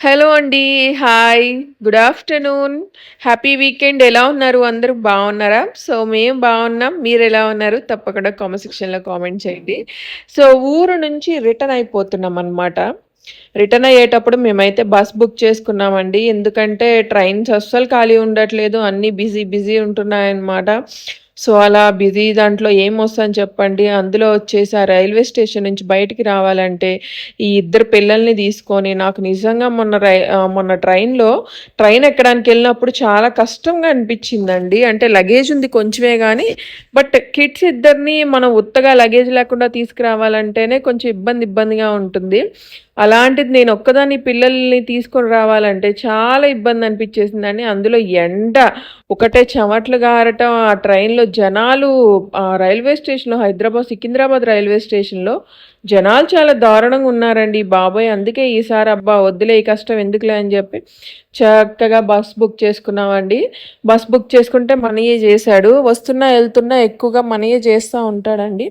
Hello అండి. Hi. Good afternoon. Happy weekend. ఎలా ఉన్నారు? అందరూ బాగున్నారా? సో, మేము బాగున్నాం. మీరు ఎలా ఉన్నారు? తప్పకుండా కామెంట్ సెక్షన్‌లో కామెంట్ చేయండి. సో, ఊరు నుంచి రిటర్న్ అయిపోతున్నాం అనమాట రిటర్న్ అయ్యేటప్పుడు మేమైతే బస్ బుక్ చేసుకున్నామండి. ఎందుకంటే ట్రైన్స్ అస్సలు ఖాళీ ఉండట్లేదు. అన్నీ బిజీ బిజీ ఉంటున్నాయన్నమాట. సో, అలా బిజీ దాంట్లో ఏమొస్తదని చెప్పండి. అందులో వచ్చేసి ఆ రైల్వే స్టేషన్ నుంచి బయటికి రావాలంటే ఈ ఇద్దరు పిల్లల్ని తీసుకొని నాకు నిజంగా మొన్న రై మొన్న ట్రైన్‌లో ట్రైన్ ఎక్కడానికి వెళ్ళినప్పుడు చాలా కష్టంగా అనిపించిందండి. అంటే లగేజ్ ఉంది కొంచెమే కానీ బట్ కిడ్స్ ఇద్దరిని మనం ఉత్తగా లగేజ్ లేకుండా తీసుకురావాలంటేనే కొంచెం ఇబ్బంది ఇబ్బందిగా ఉంటుంది. అలాంటిది నేను ఒక్కదాన్ని పిల్లల్ని తీసుకొని రావాలంటే చాలా ఇబ్బంది అనిపించేసిందండి. అందులో ఎండ, ఒకటే చెమట్లు గారటం, ఆ ట్రైన్‌లో జనాలు రైల్వే స్టేషన్‌లో హైదరాబాద్ సికింద్రాబాద్ రైల్వే స్టేషన్‌లో జనాలు చాలా దారుణంగా ఉన్నారండి బాబోయ్! అందుకే ఈసారి అబ్బా! వద్దులే ఈ కష్టం ఎందుకులే అని చెప్పి చక్కగా బస్ బుక్ చేసుకున్నామండి. బస్ బుక్ చేసుకుంటే మనీయే చేశాడు. వస్తున్నా, వెళ్తున్నా ఎక్కువగా మనీయే చేస్తూ ఉంటాడండి.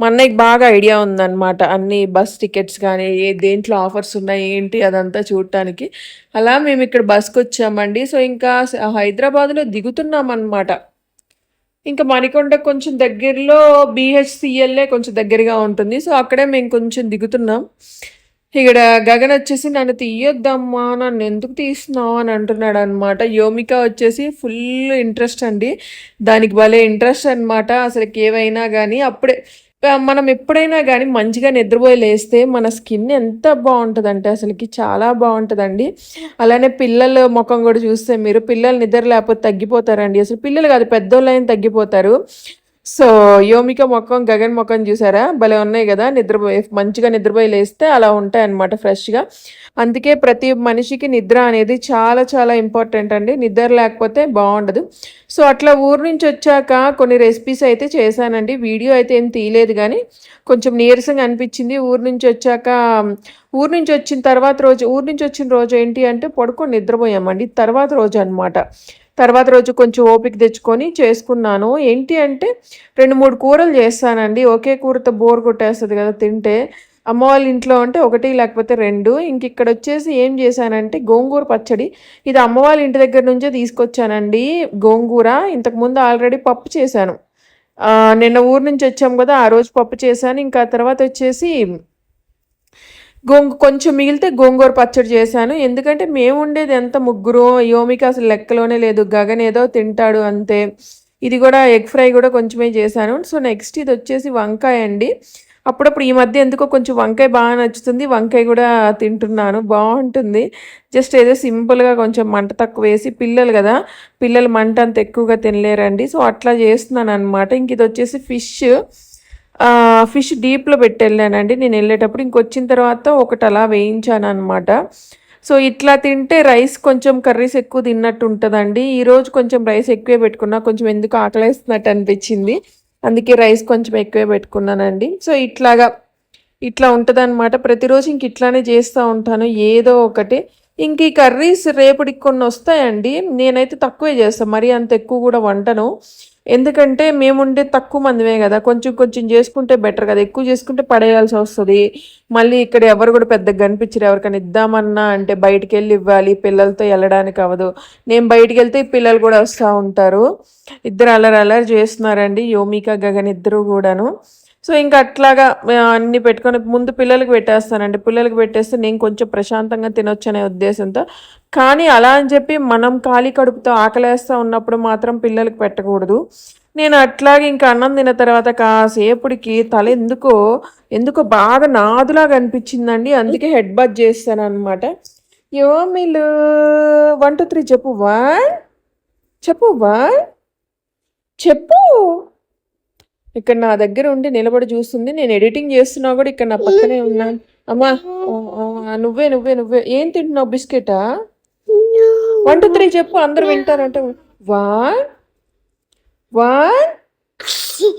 మా అన్నయ్యకి బాగా ఐడియా ఉందన్నమాట. అన్ని బస్ టికెట్స్ కానీ ఏ దేంట్లో ఆఫర్స్ ఉన్నాయి, ఏంటి అదంతా చూడటానికి. అలా మేమిక్కడ బస్‌కొచ్చామండి. సో, ఇంకా హైదరాబాద్లో దిగుతున్నాం అనమాట ఇంకా మణికొండ కొంచెం దగ్గరలో బీహెచ్‌సీఎల్ఏ కొంచెం దగ్గరగా ఉంటుంది. సో, అక్కడే మేము కొంచెం దిగుతున్నాం. ఇక్కడ గగన్ వచ్చేసి "నన్ను తీయొద్దమ్మా! నన్నెందుకు తీస్తున్నావు" అని అంటున్నాడనమాట. యోమిక వచ్చేసి ఫుల్ ఇంట్రెస్ట్ అండి. దానికి భలే ఇంట్రెస్ట్ అనమాట. ఏవైనా కానీ అప్పుడే మనం ఎప్పుడైనా కానీ మంచిగా నిద్రపోయి లేస్తే మన స్కిన్ ఎంత బాగుంటుందంటే అసలుకి చాలా బాగుంటుందండి అలానే పిల్లల మొఖం కూడా చూస్తే మీరు పిల్లలు నిద్ర లేకపోతే తగ్గిపోతారండి. అసలు పిల్లలు కాదు పెద్దోళ్ళైనా తగ్గిపోతారు. సో, యోమిక మొఖం, గగన్ మొఖం చూసారా? భలే ఉన్నాయి కదా నిద్రపోయి మంచిగా నిద్రపోయి లేస్తే అలా ఉంటాయన్నమాట ఫ్రెష్‌గా. అందుకే ప్రతి మనిషికి నిద్ర అనేది చాలా చాలా ఇంపార్టెంట్ అండి. నిద్ర లేకపోతే బాగుండదు సో, అట్లా ఊరు నుంచి వచ్చాక కొన్ని రెసిపీస్ అయితే చేశానండి. వీడియో అయితే ఏం తీయలేదు కానీ కొంచెం నీరసంగా అనిపించింది. ఊరు నుంచి వచ్చాక ఊరు నుంచి వచ్చిన తర్వాత రోజు ఊరు నుంచి వచ్చిన రోజు ఏంటి అంటే పడుకొని నిద్రపోయామండి. తర్వాత రోజు అనమాట. తర్వాత రోజు కొంచెం ఓపిక తెచ్చుకొని చేసుకున్నాను. ఏంటి అంటే 2, 3 కూరలు చేస్తానండి. ఒకే కూరతో బోర్ కొట్టేస్తుంది కదా తింటే. అమ్మ వాళ్ళ ఇంట్లో అంటే ఒకటి లేకపోతే రెండు ఇంక ఇక్కడొచ్చేసి ఏం చేశానంటే గోంగూర పచ్చడి. ఇది అమ్మ వాళ్ళ ఇంటి దగ్గర నుంచే తీసుకొచ్చానండి గోంగూర. ఇంతకుముందు ఆల్రెడీ పప్పు చేశాను. నిన్న ఊరు నుంచి వచ్చాం కదా ఆ రోజు పప్పు చేశాను. ఇంకా తర్వాత వచ్చేసి గోంగు కొంచెం మిగిలితే గోంగూర పచ్చడి చేశాను. ఎందుకంటే మేము ఉండేది ఎంత ముగ్గురు. యోమికి అసలు లెక్కలోనే లేదు. గగన్ ఏదో తింటాడు అంతే. ఇది కూడా ఎగ్ ఫ్రై కూడా కొంచెమే చేశాను. సో, నెక్స్ట్ ఇది వచ్చేసి వంకాయ అండి. అప్పుడప్పుడు ఈ మధ్య ఎందుకో కొంచెం వంకాయ బాగా నచ్చుతుంది. వంకాయ కూడా తింటున్నాను. బాగుంటుంది జస్ట్ ఏదో సింపుల్‌గా కొంచెం మంట తక్కువ వేసి పిల్లలు కదా పిల్లలు మంట అంత ఎక్కువగా తినలేరండి. సో, అట్లా చేస్తున్నాను అనమాట ఇంక ఇది వచ్చేసి ఫిష్ ఫిష్ డీప్‌లో పెట్టెళ్ళానండి నేనెళ్ళేటప్పుడు. ఇంకొచ్చిన తర్వాత ఒకటి అలా వేయించాను అనమాట సో, ఇట్లా తింటే రైస్ కొంచెం కర్రీస్ ఎక్కువ తిన్నట్టు ఉంటుందండి ఈరోజు కొంచెం రైస్ ఎక్కువే పెట్టుకున్నా. కొంచెం ఎందుకు ఆకలేస్తున్నట్టు అనిపించింది. అందుకే రైస్ కొంచెం ఎక్కువే పెట్టుకున్నానండి. సో, ఇట్లాగా ఇట్లా ఉంటదనమాట. ప్రతిరోజు ఇంక ఇట్లానే చేస్తూ ఉంటాను. ఏదో ఒకటి. ఇంక ఈ కర్రీస్ రేపటికి కొన్నొస్తాయండి. నేనైతే తక్కువే చేస్తాను మరీ అంత ఎక్కువ కూడా వంటను ఎందుకంటే మేముండే తక్కువ మందిమే కదా కొంచెం కొంచెం చేసుకుంటే బెటర్ కదా ఎక్కువ చేసుకుంటే పడేయాల్సి వస్తుంది మళ్ళీ ఇక్కడ ఎవరు కూడా పెద్దగా కనిపించరు. ఎవరికైనా ఇద్దామన్నా అంటే బయటికెళ్ళి ఇవ్వాలి. పిల్లలతో వెళ్ళడానికి అవ్వదు. నేను బయటికెళ్తే ఈ పిల్లలు కూడా వస్తూ ఉంటారు. ఇద్దరు అల్లరి అల్లరి చేస్తున్నారండి. యోమిక, గగన్ ఇద్దరు కూడాను సో, ఇంక అట్లాగా అన్ని అన్నీ పెట్టుకొని ముందు పిల్లలకి పెట్టేస్తానండి. పిల్లలకి పెట్టేస్తే నేను కొంచెం ప్రశాంతంగా తినొచ్చనే ఉద్దేశంతో. కానీ అలా అని చెప్పి మనం ఖాళీ కడుపుతో ఆకలేస్తా ఉన్నప్పుడు మాత్రం పిల్లలకి పెట్టకూడదు. నేను అట్లాగే ఇంకా అన్నం తిన్న తర్వాత కాసేపుడికి తల ఎందుకో, ఎందుకో బాగా నాదులాగా అనిపించిందండి. అందుకే హెడ్ బట్ చేస్తాను అనమాట యోమిలు 1, 2, 3 చెప్పు. 1 చెప్పు 1 చెప్పు. ఇక్కడ నా దగ్గర ఉండి నిలబడి చూస్తుంది. నేను ఎడిటింగ్ చేస్తున్నా కూడా ఇక్కడ నా పక్కనే ఉన్నాను. అమ్మా నువ్వే నువ్వే నువ్వే ఏం తింటున్నావు బిస్కెటా? 1, 2, 3 చెప్పు అందరు వింటారంట. 1 1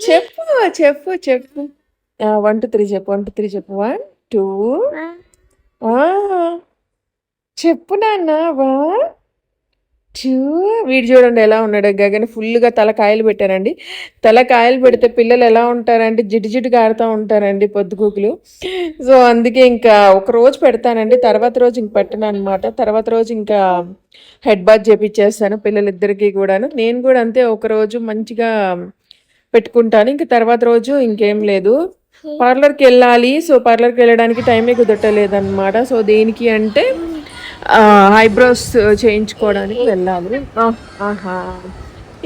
చెప్పు. చెప్పు. చెప్పు. వన్ టూ త్రీ చెప్పు. 1, 2, 3 చెప్పు. వన్ టూ చెప్పు నాన్న. 1 చూ వీడు చూడండి ఎలా ఉన్నాడు. గగన్ ఫుల్గా తల కాయలు పెట్టారండి. తల కాయలు పెడితే పిల్లలు ఎలా ఉంటారంటే జిటి జిటి కారుతూ ఉంటారండి పొద్దుకూకులు. సో అందుకే ఇంకా ఒక రోజు పెడతానండి. తర్వాత రోజు ఇంక పెట్టను అనమాట తర్వాత రోజు ఇంకా హెడ్ బాత్ చేపించేస్తాను పిల్లలిద్దరికీ కూడాను. నేను కూడా అంతే ఒక రోజు మంచిగా పెట్టుకుంటాను. ఇంకా తర్వాత రోజు ఇంకేం లేదు. పార్లర్కి వెళ్ళాలి. సో పార్లర్కి వెళ్ళడానికి టైమే కుదరటలేదన్నమాట సో దేనికి అంటే ఐబ్రోస్ చేయించుకోవడానికి వెళ్ళాలి ఆహా.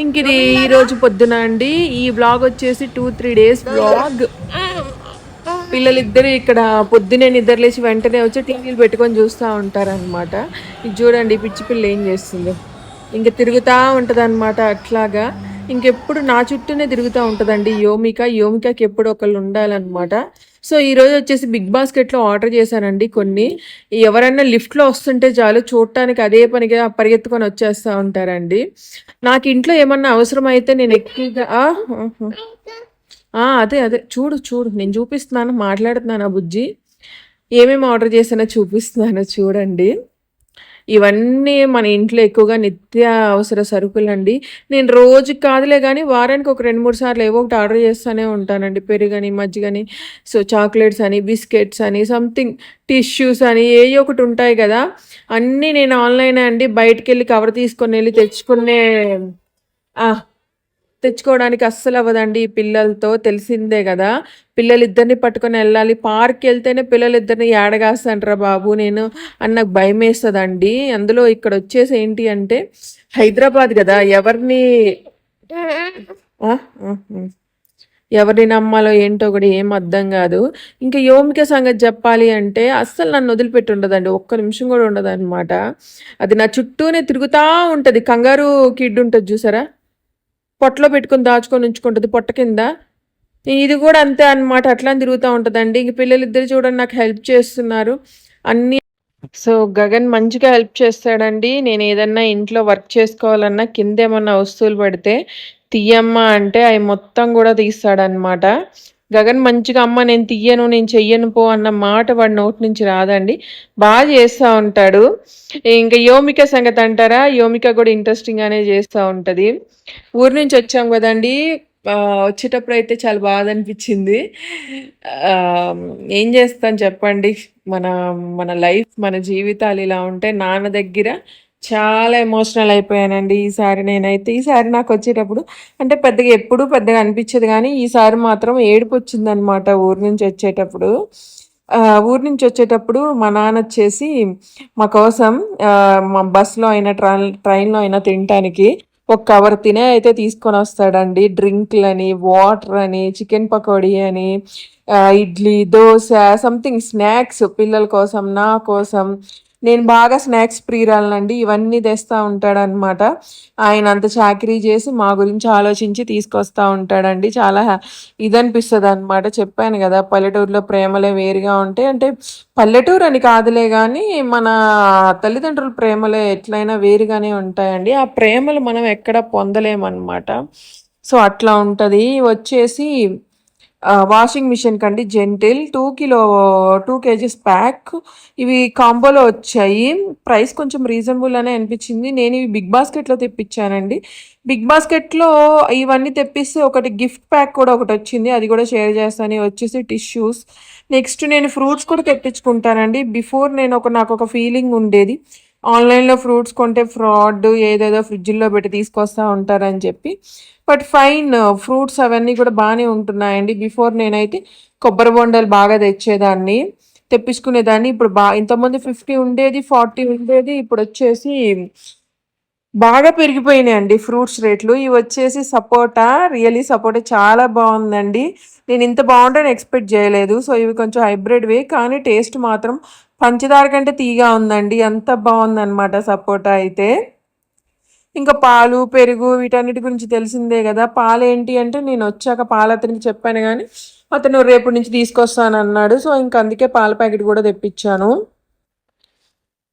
ఇంక ఇది ఈరోజు పొద్దున అండి. ఈ బ్లాగ్ వచ్చేసి టూ త్రీ డేస్ బ్లాగ్ పిల్లలిద్దరు ఇక్కడ పొద్దునే నిద్రలేసి వెంటనే వచ్చి టీవీలు పెట్టుకొని చూస్తూ ఉంటారనమాట ఇది చూడండి పిచ్చి పిల్ల ఏం చేస్తుంది. ఇంక తిరుగుతూ ఉంటుంది అనమాట అట్లాగా. ఇంకెప్పుడు నా చుట్టూనే తిరుగుతూ ఉంటుందండి యోమిక. యోమికకి ఎప్పుడు ఒకళ్ళు ఉండాలన్నమాట. సో ఈరోజు వచ్చేసి బిగ్ బాస్కెట్లో ఆర్డర్ చేశానండి కొన్ని. ఎవరైనా లిఫ్ట్లో వస్తుంటే చాలు చూడటానికి అదే పనిగా పరిగెత్తుకొని వచ్చేస్తూ ఉంటారండి. నాకు ఇంట్లో ఏమన్నా అవసరం అయితే నేను ఎక్కువగా అదే అదే. చూడు చూడు. నేను చూపిస్తున్నాను మాట్లాడుతున్నాను ఆ బుజ్జి. ఏమేమి ఆర్డర్ చేసానో చూపిస్తున్నాను చూడండి. ఇవన్నీ మన ఇంట్లో ఎక్కువగా నిత్య అవసర సరుకులండి. నేను రోజు కాదులే కానీ వారానికి ఒక రెండు మూడు సార్లు ఏవో ఒకటి ఆర్డర్ చేస్తూనే ఉంటానండి. పెరుగని మజ్జిగని సో చాక్లెట్స్ అని బిస్కెట్స్ అని సంథింగ్ టిష్యూస్ అని ఏ ఒకటి ఉంటాయి కదా. అన్నీ నేను ఆన్లైన్ అండి. బయటకెళ్ళి వెళ్ళి కవర్ తీసుకొని వెళ్ళి తెచ్చుకునే తెచ్చుకోవడానికి అస్సలు అవ్వదండి ఈ పిల్లలతో. తెలిసిందే కదా పిల్లలిద్దరిని పట్టుకొని వెళ్ళాలి. పార్క్ వెళ్తేనే పిల్లలిద్దరిని ఏడగాస్తాంట్రా బాబు నేను అని నాకు భయం వేస్తుందండి. అందులో ఇక్కడ వచ్చేసి ఏంటి అంటే హైదరాబాద్ కదా ఎవరిని ఎవరిని నమ్మాలో ఏంటో కూడా ఏం అర్థం కాదు. ఇంకా యోమిక సంగతి చెప్పాలి అంటే అస్సలు నన్ను వదిలిపెట్టి ఉండదండి. ఒక్క నిమిషం కూడా ఉండదు అనమాట అది నా చుట్టూనే తిరుగుతూ ఉంటుంది. కంగారు కిడ్ ఉంటుంది చూసారా? పొట్టలో పెట్టుకొని దాచుకొని ఉంచుకుంటుంది పొట్ట కింద. ఇది కూడా అంతే అన్నమాట. అట్లా తిరుగుతూ ఉంటుందండి. ఇంక పిల్లలు ఇద్దరు చూడండి నాకు హెల్ప్ చేస్తున్నారు. అన్ని సో గగన్ మంచిగా హెల్ప్ చేస్తాడండి. నేను ఏదన్నా ఇంట్లో వర్క్ చేసుకోవాలన్నా కింద ఏమన్నా వస్తువులు పడితే తీయమ్మ అంటే అవి మొత్తం కూడా తీస్తాడనమాట గగన్ మంచిగా అమ్మ నేను తీయను నేను చెయ్యను పో అన్న మాట వాడి నోటి నుంచి రాదండి. బాగా చేస్తూ ఉంటాడు. ఇంకా యోమిక సంగతి అంటారా? యోమిక కూడా ఇంట్రెస్టింగ్గానే చేస్తూ ఉంటుంది. ఊరి నుంచి వచ్చాం కదండి. వచ్చేటప్పుడు అయితే చాలా బాధ అనిపించింది. ఏం చేస్తాను చెప్పండి? మన మన లైఫ్ మన జీవితాలు ఇలా ఉంటే నాన్న దగ్గర చాలా ఎమోషనల్ అయిపోయానండి ఈసారి నేనైతే. ఈసారి నాకు వచ్చేటప్పుడు అంటే పెద్దగా ఎప్పుడు పెద్దగా అనిపించదు కానీ ఈసారి మాత్రం ఏడుపు వచ్చిందనమాట ఊరి నుంచి వచ్చేటప్పుడు. ఊరి నుంచి వచ్చేటప్పుడు మా నాన్న వచ్చేసి మా కోసం మా బస్సులో అయినా ట్రైన్ ట్రైన్లో అయినా తినటానికి ఒక కవర్ తినే అయితే తీసుకొని వస్తాడండి. డ్రింక్లని వాటర్ అని చికెన్ పకోడీ అని ఇడ్లీ దోశ సంథింగ్ స్నాక్స్ పిల్లల కోసం నా కోసం నేను బాగా స్నాక్స్ ప్రియురాలనండి. ఇవన్నీ తెస్తూ ఉంటాడనమాట ఆయన అంత చాకరీ చేసి మా గురించి ఆలోచించి తీసుకొస్తా ఉంటాడండి. చాలా హ్యా- ఇది అనిపిస్తుంది అనమాట చెప్పాను కదా పల్లెటూరులో ప్రేమలే వేరుగా ఉంటాయి అంటే పల్లెటూరు అని కాదులే కానీ మన తల్లిదండ్రుల ప్రేమలే ఎట్లయినా వేరుగానే ఉంటాయండి. ఆ ప్రేమలు మనం ఎక్కడ పొందలేమన్నమాట. సో అట్లా ఉంటుంది. వచ్చేసి వాషింగ్ మిషన్ కండి gentle two kilo two KGs pack ఇవి కాంబోలో వచ్చాయి. ప్రైస్ కొంచెం రీజనబుల్ అనే అనిపించింది. నేను ఇవి బిగ్ బాస్కెట్లో తెప్పించానండి. బిగ్ బాస్కెట్లో ఇవన్నీ తెప్పిస్తే ఒకటి గిఫ్ట్ ప్యాక్ కూడా ఒకటి వచ్చింది. అది కూడా షేర్ చేస్తాను వచ్చేసి టిష్యూస్ నెక్స్ట్ నేను ఫ్రూట్స్ కూడా తెప్పించుకుంటానండి. బిఫోర్ నేను ఒక నాకు ఒక ఫీలింగ్ ఉండేది. ఆన్లైన్లో ఫ్రూట్స్ కొంటే ఫ్రాడ్ ఏదేదో ఫ్రిడ్జ్లో పెట్టి తీసుకొస్తా ఉంటారని చెప్పి. బట్ ఫైన్ ఫ్రూట్స్ అవన్నీ కూడా బాగానే ఉంటున్నాయండి. బిఫోర్ నేనైతే కొబ్బరి బొండలు బాగా తెచ్చేదాన్ని తెప్పించుకునేదాన్ని. ఇప్పుడు బా ఇంతకుముందు ఫిఫ్టీ ఉండేది ఫార్టీ ఉండేది ఇప్పుడు వచ్చేసి బాగా పెరిగిపోయినాయండి ఫ్రూట్స్ రేట్లు. ఇవి వచ్చేసి సపోటా రియలీ సపోటా చాలా బాగుందండి. నేను ఇంత బాగుంటుందని ఎక్స్పెక్ట్ చేయలేదు. సో ఇవి కొంచెం హైబ్రిడ్వే కానీ టేస్ట్ మాత్రం పంచదార కంటే తీగా ఉందండి. అంత బాగుందన్నమాట సపోటా అయితే. ఇంకా పాలు పెరుగు వీటన్నిటి గురించి తెలిసిందే కదా. పాలు ఏంటి అంటే నేను వచ్చాక పాలు అతనికి చెప్పాను కానీ అతను రేపు నుంచి తీసుకొస్తాను అన్నాడు. సో ఇంక అందుకే పాల ప్యాకెట్ కూడా తెప్పించాను.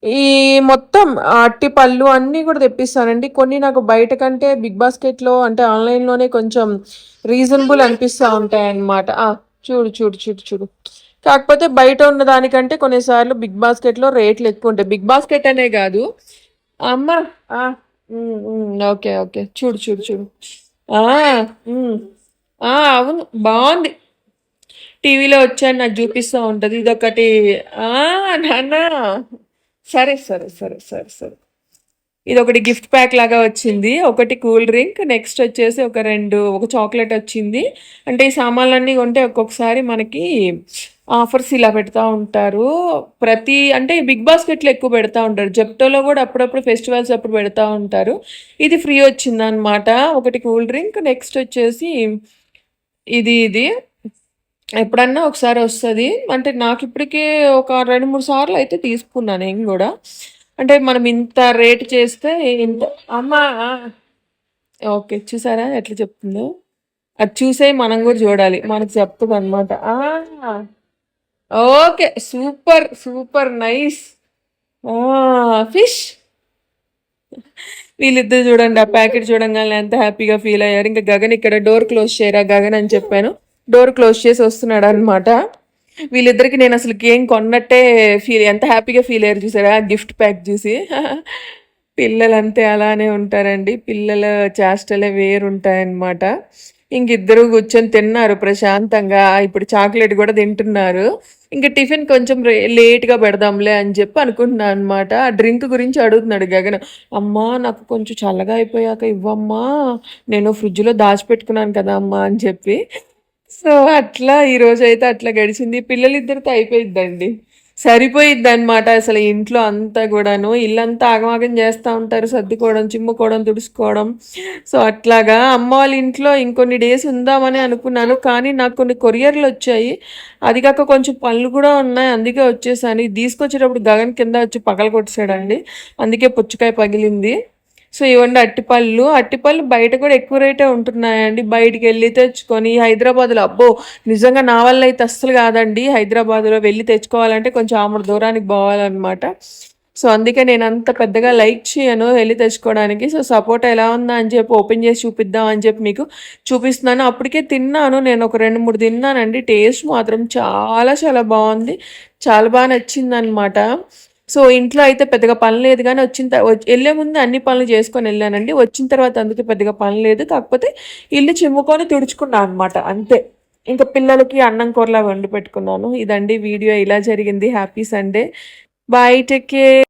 ఈ మొత్తం అట్టి పళ్ళు అన్నీ కూడా తెప్పిస్తానండి. కొన్ని నాకు బయట కంటే బిగ్ బాస్కెట్లో అంటే ఆన్లైన్లోనే కొంచెం రీజనబుల్ అనిపిస్తూ ఉంటాయన్నమాట. చూడు చూడు చూడు చూడు. కాకపోతే బయట ఉన్న దానికంటే కొన్నిసార్లు బిగ్ బాస్కెట్లో రేట్లు ఎక్కువ ఉంటాయి. బిగ్ బాస్కెట్ అనే కాదు. అమ్మ ఓకే. ఓకే. చూడు, చూడు, చూడు. ఆ! అవును. బాగుంది టీవీలో వచ్చాను నాకు చూపిస్తూ ఉంటుంది ఇదొకటి ఆ! నాన్న. సరే, సరే, సరే, సరే, సరే. ఇది ఒకటి గిఫ్ట్ ప్యాక్ లాగా వచ్చింది. ఒకటి కూల్ డ్రింక్, నెక్స్ట్ వచ్చేసి ఒక రెండు ఒక చాక్లెట్ వచ్చింది. అంటే ఈ సామాన్లన్నీ కొంటే ఒక్కొక్కసారి మనకి ఆఫర్స్ ఇలా పెడతా ఉంటారు. ప్రతి అంటే బిగ్ బాస్కెట్‌లో ఎక్కువ పెడతా ఉంటారు. జెప్టోలో కూడా అప్పుడప్పుడు ఫెస్టివల్స్ అప్పుడు పెడతా ఉంటారు. ఇది ఫ్రీ వచ్చిందనమాట. ఒకటి కూల్ డ్రింక్, నెక్స్ట్ వచ్చేసి ఇది ఇది. ఎప్పుడన్నా ఒకసారి వస్తుంది అంటే నాకు ఇప్పటికే ఒక 2, 3 సార్లు అయితే తీసుకున్నా నేను కూడా అంటే మనం ఇంత రేట్ చేస్తే ఇంత అమ్మ ఓకే. చూసారా ఎట్లా చెప్తుందో? అది చూసే మనం కూడా చూడాలి మనకు చెప్తుంది అనమాట ఓకే. సూపర్. Super nice. ఆ! ఫిష్. వీళ్ళిద్దరు చూడండి. ఆ ప్యాకెట్ చూడంగానే ఎంత హ్యాపీగా ఫీల్ అయ్యారు. ఇంకా గగన్ ఇక్కడ డోర్ క్లోజ్ చేయరా గగన్ అని చెప్పాను. డోర్ క్లోజ్ చేసి వస్తున్నాడు అనమాట వీళ్ళిద్దరికి నేను అసలు ఏం కొన్నట్టే ఫీల్ ఎంత హ్యాపీగా ఫీల్ అయ్యారు చూసారా? గిఫ్ట్ ప్యాక్ చూసి. పిల్లలంతే అలానే ఉంటారండి. పిల్లల చేష్టలే వేరుంటాయన్నమాట. ఇంకిద్దరు కూర్చొని తిన్నారు ప్రశాంతంగా. ఇప్పుడు చాక్లెట్ కూడా తింటున్నారు. ఇంకా టిఫిన్ కొంచెం లేట్‌గా పెడదాంలే అని చెప్పి అనుకుంటున్నాను అనమాట. ఆ డ్రింక్ గురించి అడుగుతున్నాడు గగన్. అమ్మా నాకు కొంచెం చల్లగా అయిపోయాక ఇవ్వమ్మా. నేను ఫ్రిడ్జ్‌లో దాచిపెట్టుకున్నాను కదా అమ్మా అని చెప్పి. సో, అట్లా ఈరోజైతే అట్లా గడిచింది. పిల్లలిద్దరితో అయిపోయిద్దండి. సరిపోయిద్దనమాట అసలు ఇంట్లో అంతా కూడాను ఇల్లంతా ఆగమాగం చేస్తూ ఉంటారు. సర్దుకోవడం, చిమ్ముకోవడం, తుడుచుకోవడం. సో, అట్లాగా అమ్మ వాళ్ళ ఇంట్లో ఇంకొన్ని డేస్ ఉందామని అనుకున్నాను. కానీ నాకు కొన్ని కొరియర్లు వచ్చాయి అది కాక కొంచెం పనులు కూడా ఉన్నాయి. అందుకే వచ్చేసాను. ఇది తీసుకొచ్చేటప్పుడు గగన్ కింద వచ్చి పగలగొట్టేసాడండి. అందుకే పుచ్చకాయ పగిలింది. సో, ఇవ్వండి అట్టిపళ్ళు. అట్టిపళ్ళు బయట కూడా ఎక్కువ రేటే ఉంటున్నాయండి. బయటికెళ్ళి తెచ్చుకొని హైదరాబాద్‌లో అబ్బో! నిజంగా నా వల్ల అయితే అస్సలు కాదండి. హైదరాబాద్‌లో వెళ్ళి తెచ్చుకోవాలంటే కొంచెం ఆమడ దూరానికి పోవాలనమాట. సో, అందుకే నేను అంత పెద్దగా లైక్ చేయను వెళ్ళి తెచ్చుకోవడానికి. సో, సపోటా ఎలా ఉందా అని చెప్పి ఓపెన్ చేసి చూపిద్దాం అని చెప్పి మీకు చూపిస్తున్నాను. అప్పటికే తిన్నాను. నేను ఒక 2, 3 తిన్నానండి. టేస్ట్ మాత్రం చాలా చాలా బాగుంది చాలా బా నచ్చిందనమాట. సో, ఇంట్లో అయితే పెద్దగా పని లేదు కానీ వచ్చిన వెళ్ళే ముందు అన్ని పనులు చేసుకొని వెళ్ళానండి వచ్చిన తర్వాత అందుకే పెద్దగా పని లేదు. కాకపోతే ఇల్లు చిమ్ముకొని తుడుచుకున్నా అనమాట అంతే. ఇంకా పిల్లలకి అన్నం కూరలా వండి పెట్టుకున్నాను. ఇదండి వీడియో ఇలా జరిగింది. Happy Sunday. Bye. Take care.